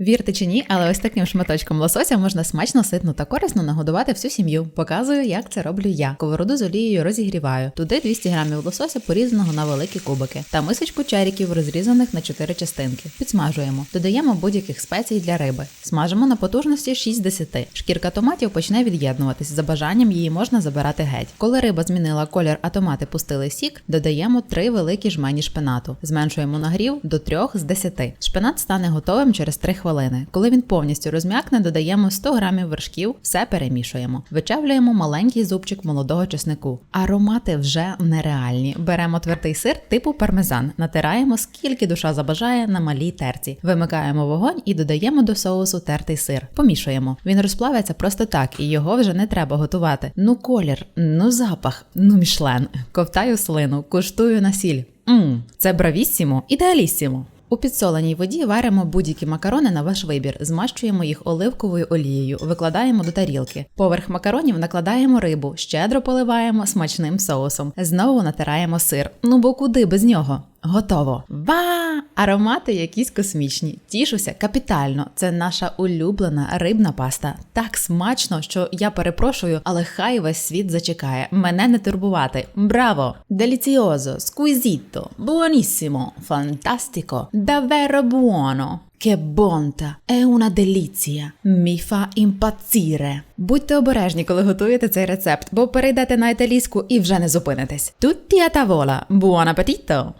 Вірте чи ні, але ось таким шматочком лосося можна смачно, ситно та корисно нагодувати всю сім'ю. Показую, як це роблю я. Сковороду з олією розігріваю. Туди 200 грамів лосося, порізаного на великі кубики, та мисочку черіків, розрізаних на 4 частинки. Підсмажуємо. Додаємо будь-яких спецій для риби. Смажимо на потужності 6-10. Шкірка томатів почне від'єднуватись. За бажанням її можна забирати геть. Коли риба змінила колір, а томати пустили сік, додаємо 3 великі жмені шпинату. Зменшуємо нагрів до 3 з 10. Шпинат стане готовим через 3 хвилини. Коли він повністю розм'якне, додаємо 100 грамів вершків, все перемішуємо. Вичавлюємо маленький зубчик молодого чеснику. Аромати вже нереальні. Беремо твердий сир типу пармезан, натираємо скільки душа забажає на малій терці. Вимикаємо вогонь і додаємо до соусу тертий сир. Помішуємо. Він розплавиться просто так, і його вже не треба готувати. Ну колір, ну запах, ну мішлен. Ковтаю слину, куштую на сіль. Мм, це бравіссімо, ідеаліссімо. У підсоленій воді варимо будь-які макарони на ваш вибір, змащуємо їх оливковою олією, викладаємо до тарілки. Поверх макаронів накладаємо рибу, щедро поливаємо смачним соусом. Знову натираємо сир. Ну бо куди без нього? Готово. Ва! Аромати якісь космічні. Тішуся капітально. Це наша улюблена рибна паста. Так смачно, що я перепрошую, але хай весь світ зачекає. Мене не турбувати. Браво! Деліціозо, сквізіто, buonissimo, fantastico, davvero buono. Che bontà, è una delizia, mi fa impazzire. Будьте обережні, коли готуєте цей рецепт, бо перейдете на італійську і вже не зупинитесь. Tutti a tavola, buon appetito!